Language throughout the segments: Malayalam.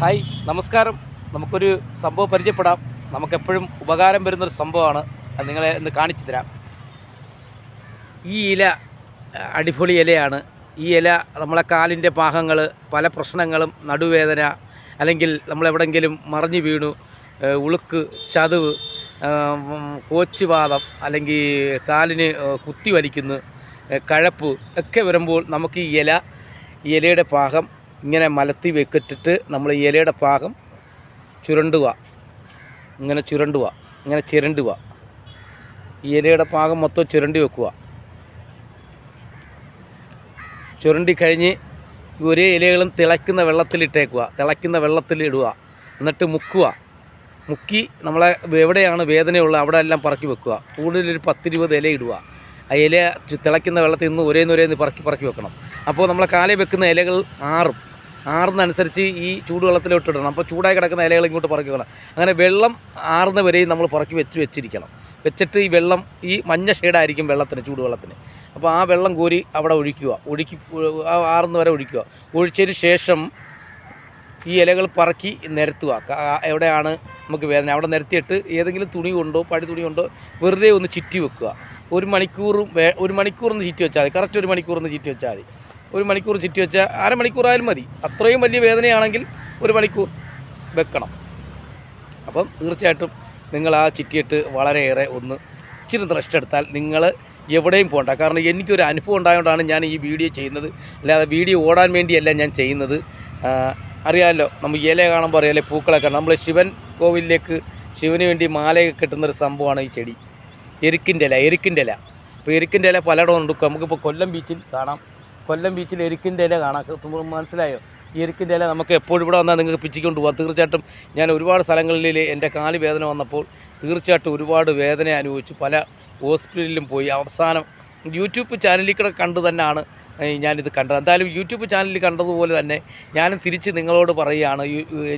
ഹായ് നമസ്കാരം. നമുക്കൊരു സംഭവം പരിചയപ്പെടാം. നമുക്കെപ്പോഴും ഉപകാരം വരുന്നൊരു സംഭവമാണ്. അത് നിങ്ങളെ ഇന്ന് കാണിച്ചു തരാം. ഈ ഇല അടിപൊളി ഇലയാണ്. ഈ ഇല നമ്മളെ കാലിന്റെ പാകങ്ങൾ പല പ്രശ്നങ്ങളും നടുവേദന അല്ലെങ്കിൽ നമ്മളെവിടെങ്കിലും മറിഞ്ഞു വീണു ഉളുക്ക് ചതവ് കോച്ചുവാദം അല്ലെങ്കിൽ കാലിന് കുത്തി വലിക്കുന്നു കഴപ്പ് ഒക്കെ വരുമ്പോൾ നമുക്ക് ഈ ഇല ഇലയുടെ ഭാഗം ഇങ്ങനെ മലത്തി വെക്കിട്ടിട്ട് നമ്മൾ ഇലയുടെ പാകം ചുരണ്ടുക ഇങ്ങനെ ചുരണ്ടുക ഇങ്ങനെ ചിരണ്ടുക ഇലയുടെ പാകം മൊത്തം ചുരണ്ടി വെക്കുക ചുരണ്ടി കഴിഞ്ഞ് ഒരേ ഇലകളും തിളയ്ക്കുന്ന വെള്ളത്തിലിട്ടേക്കുക തിളയ്ക്കുന്ന വെള്ളത്തിൽ ഇടുക എന്നിട്ട് മുക്കുക മുക്കി നമ്മളെ എവിടെയാണ് വേദനയുള്ളത് അവിടെ എല്ലാം പറക്കി വെക്കുക കൂടുതലൊരു പത്തിരുപത് ഇല ഇടുക ആ ഇല തിളയ്ക്കുന്ന വെള്ളത്തിൽ നിന്ന് ഒരേന്ന് ഒരേന്ന് പറക്കി പറക്കി വെക്കണം അപ്പോൾ നമ്മളെ കാലേ വെക്കുന്ന ഇലകൾ ആറും ആറുന്നതനുസരിച്ച് ഈ ചൂടുവെള്ളത്തിലോട്ട് ഇടണം അപ്പോൾ ചൂടായി കിടക്കുന്ന ഇലകൾ ഇങ്ങോട്ട് പറക്കി വെക്കണം അങ്ങനെ വെള്ളം ആറുന്ന വരെയും നമ്മൾ പറക്കി വെച്ച് വെച്ചിരിക്കണം. വെച്ചിട്ട് ഈ വെള്ളം ഈ മഞ്ഞ ഷെയ്ഡായിരിക്കും വെള്ളത്തിന് ചൂടുവെള്ളത്തിന് അപ്പോൾ ആ വെള്ളം കോരി അവിടെ ഒഴിക്കുക. ഒഴുക്കി ആറുന്ന വരെ ഒഴിക്കുക. ഒഴിച്ചതിന് ശേഷം ഈ ഇലകൾ പറക്കി നിരത്തുക. എവിടെയാണ് നമുക്ക് വേദന? അവിടെ നിരത്തിയിട്ട് ഏതെങ്കിലും തുണി കൊണ്ടോ പടി തുണി കൊണ്ടോ വെറുതെ ഒന്ന് ചുറ്റി വെക്കുക. ഒരു മണിക്കൂറും ഒരു മണിക്കൂറൊന്ന് ചുറ്റി വെച്ചാൽ മതി. കറക്റ്റ് ഒരു മണിക്കൂറൊന്ന് ചുറ്റി വെച്ചാൽ മതി. ഒരു മണിക്കൂർ ചുറ്റി വെച്ചാൽ അരമണിക്കൂറായാലും മതി. അത്രയും വലിയ വേദനയാണെങ്കിൽ ഒരു മണിക്കൂർ വെക്കണം. അപ്പം തീർച്ചയായിട്ടും നിങ്ങൾ ആ ചിറ്റിയിട്ട് വളരെയേറെ ഒന്ന് ഇച്ചിരി റെസ്റ്റ് എടുത്താൽ നിങ്ങൾ എവിടെയും പോകണ്ട. കാരണം എനിക്കൊരു അനുഭവം ഉണ്ടായതുകൊണ്ടാണ് ഞാൻ ഈ വീഡിയോ ചെയ്യുന്നത്. അല്ലാതെ വീഡിയോ ഓടാൻ വേണ്ടിയല്ല ഞാൻ ചെയ്യുന്നത്. അറിയാമല്ലോ നമ്മൾ ഇല കാണുമ്പോൾ അറിയാമല്ലേ പൂക്കളൊക്കെ നമ്മൾ ശിവൻ കോവിലിലേക്ക് ശിവന് വേണ്ടി മാലയൊക്കെ കിട്ടുന്നൊരു സംഭവമാണ് ഈ ചെടി. എരുക്കിന്റെ ഇല എരുക്കിന്റെ ഇല. അപ്പോൾ എരുക്കിന്റെ ഇല പലയിടവും ഉണ്ട് നമുക്കിപ്പോൾ കൊല്ലം ബീച്ചിൽ കാണാം. കൊല്ലം ബീച്ചിൽ എരുക്കിന്റെ ഇല കാണാം. മനസ്സിലായോ? ഈ എരുക്കിന്റെ ഇല നമുക്ക് എപ്പോഴും ഇവിടെ വന്നാൽ നിങ്ങൾക്ക് പിച്ചിക്കൊണ്ട് പോകാം തീർച്ചയായിട്ടും ഞാൻ ഒരുപാട് സ്ഥലങ്ങളിൽ എന്റെ കാൽ വേദന വന്നപ്പോൾ തീർച്ചയായിട്ടും ഒരുപാട് വേദന അനുഭവിച്ചു. പല ഹോസ്പിറ്റലിലും പോയി. അവസാനം യൂട്യൂബ് ചാനലിൽ കൂടെ കണ്ടു തന്നെയാണ് ഞാനിത് കണ്ടത്. എന്തായാലും യൂട്യൂബ് ചാനലിൽ കണ്ടതുപോലെ തന്നെ ഞാനും തിരിച്ച് നിങ്ങളോട് പറയുകയാണ്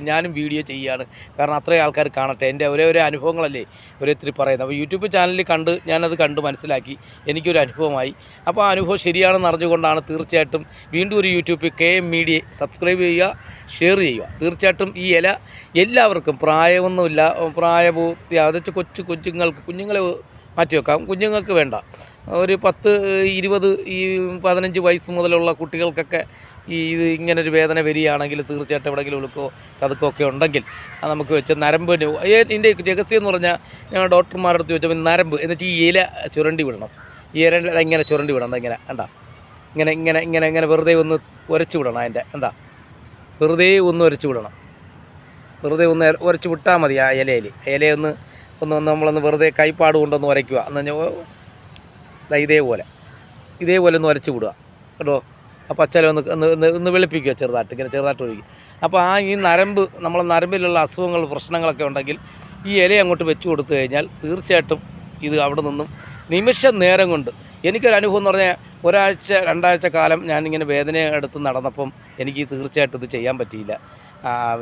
ഞാനും വീഡിയോ ചെയ്യുകയാണ്. കാരണം അത്രയും ആൾക്കാർ കാണട്ടെ. എന്റെ ഒരേ ഒരേ അനുഭവങ്ങളല്ലേ ഓരോരുത്തർ പറയുന്നത്. അപ്പോൾ യൂട്യൂബ് ചാനലിൽ കണ്ട് ഞാനത് കണ്ട് മനസ്സിലാക്കി. എനിക്കൊരു അനുഭവമായി. അപ്പോൾ ആ അനുഭവം ശരിയാണെന്ന് അറിഞ്ഞുകൊണ്ടാണ് തീർച്ചയായിട്ടും വീണ്ടും ഒരു യൂട്യൂബിൽ കെ എം മീഡിയ സബ്സ്ക്രൈബ് ചെയ്യുക ഷെയർ ചെയ്യുക. തീർച്ചയായിട്ടും ഈ ഇല എല്ലാവർക്കും പ്രായമൊന്നുമില്ല. പ്രായപൂർത്തി പ്രായപൂർത്തിയാതെ കൊച്ചു കൊച്ചുങ്ങൾക്ക് കുഞ്ഞുങ്ങളെ മാറ്റി വെക്കാം കുഞ്ഞുങ്ങൾക്ക് വേണ്ട. ഒരു പത്ത് ഇരുപത് ഈ പതിനഞ്ച് വയസ്സ് മുതലുള്ള കുട്ടികൾക്കൊക്കെ ഈ ഇത് ഇങ്ങനൊരു വേദന വരികയാണെങ്കിൽ തീർച്ചയായിട്ടും എവിടെയെങ്കിലും ഉളുക്കോ ചതുക്കോ ഒക്കെ ഉണ്ടെങ്കിൽ അത് നമുക്ക് വെച്ച് നരമ്പിന് ഇതിന്റെ രഹസ്യം എന്ന് പറഞ്ഞാൽ ഞാൻ ഡോക്ടർമാരുടെ അടുത്ത് ചോദിച്ചപ്പോൾ നരമ്പ് എന്ന് വെച്ചാൽ ഈ ഇല ചുരണ്ടി വിടണം. ഈ ഇല ഇങ്ങനെ ചുരണ്ടി വിടണം ഇങ്ങനെ എന്താ ഇങ്ങനെ ഇങ്ങനെ ഇങ്ങനെ ഇങ്ങനെ വെറുതെ ഒന്ന് ഉരച്ചു വിടണം അതിന്റെ എന്താ വെറുതെ ഒന്ന് ഉരച്ചു വിടണം. വെറുതെ ഒന്ന് ഉരച്ച് വിട്ടാൽ മതി ആ ഇലയിൽ. ഇലയൊന്ന് ഒന്ന് നമ്മളൊന്ന് വെറുതെ കൈപ്പാട് കൊണ്ടൊന്ന് വരയ്ക്കുക എന്ന് പറഞ്ഞാൽ ഇതേപോലെ. ഇതേപോലെ ഒന്ന് വരച്ച് വിടുക. കേട്ടോ? ആ പച്ചല ഒന്ന് ഒന്ന് ഒന്ന് വെളുപ്പിക്കുക ചെറുതായിട്ട് ഇങ്ങനെ ചെറുതായിട്ട് ഒഴുകി. അപ്പോൾ ആ ഈ നരമ്പ് നമ്മളെ നരമ്പിലുള്ള അസുഖങ്ങൾ പ്രശ്നങ്ങളൊക്കെ ഉണ്ടെങ്കിൽ ഈ ഇല അങ്ങോട്ട് വെച്ച് കൊടുത്തു കഴിഞ്ഞാൽ തീർച്ചയായിട്ടും ഇത് അവിടെ നിന്നും നിമിഷ നേരം കൊണ്ട് എനിക്കൊരു അനുഭവം എന്ന് പറഞ്ഞാൽ ഒരാഴ്ച രണ്ടാഴ്ച കാലം ഞാനിങ്ങനെ വേദന എടുത്ത് നടന്നപ്പം എനിക്ക് തീർച്ചയായിട്ടും ഇത് ചെയ്യാൻ പറ്റിയില്ല.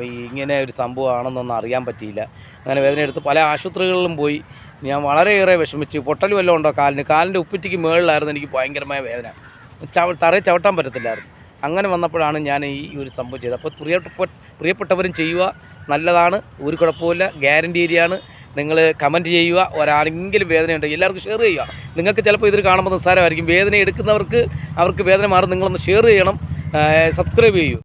ഇങ്ങനെ ഒരു സംഭവമാണെന്നൊന്നും അറിയാൻ പറ്റിയില്ല. അങ്ങനെ വേദന എടുത്ത് പല ആശുപത്രികളിലും പോയി. ഞാൻ വളരെയേറെ വിഷമിച്ചു. പൊട്ടൽ വല്ലതും ഉണ്ടോ കാലിന്? കാലിന്റെ ഉപ്പിറ്റിക്ക് മുകളിലായിരുന്നു എനിക്ക് ഭയങ്കരമായ വേദന. ചവ തറയിൽ ചവിട്ടാൻ പറ്റത്തില്ലായിരുന്നു. അങ്ങനെ വന്നപ്പോഴാണ് ഞാൻ ഈ ഒരു സംഭവം ചെയ്തത്. അപ്പോൾ പ്രിയപ്പെട്ട പ്രിയപ്പെട്ടവരും ചെയ്യുക നല്ലതാണ്. ഒരു കുഴപ്പമില്ല ഗ്യാരണ്ടി ഏരിയയാണ് നിങ്ങൾ കമന്റ് ചെയ്യുക. ഒരാരെങ്കിലും വേദന ഉണ്ടെങ്കിൽ എല്ലാവർക്കും ഷെയർ ചെയ്യുക. നിങ്ങൾക്ക് ചിലപ്പോൾ ഇതിൽ കാണുമ്പോൾ നിസ്സാരമായിരിക്കും. വേദന എടുക്കുന്നവർക്ക് അവർക്ക് വേദന മാറും. നിങ്ങളൊന്ന് ഷെയർ ചെയ്യണം. സബ്സ്ക്രൈബ് ചെയ്യൂ.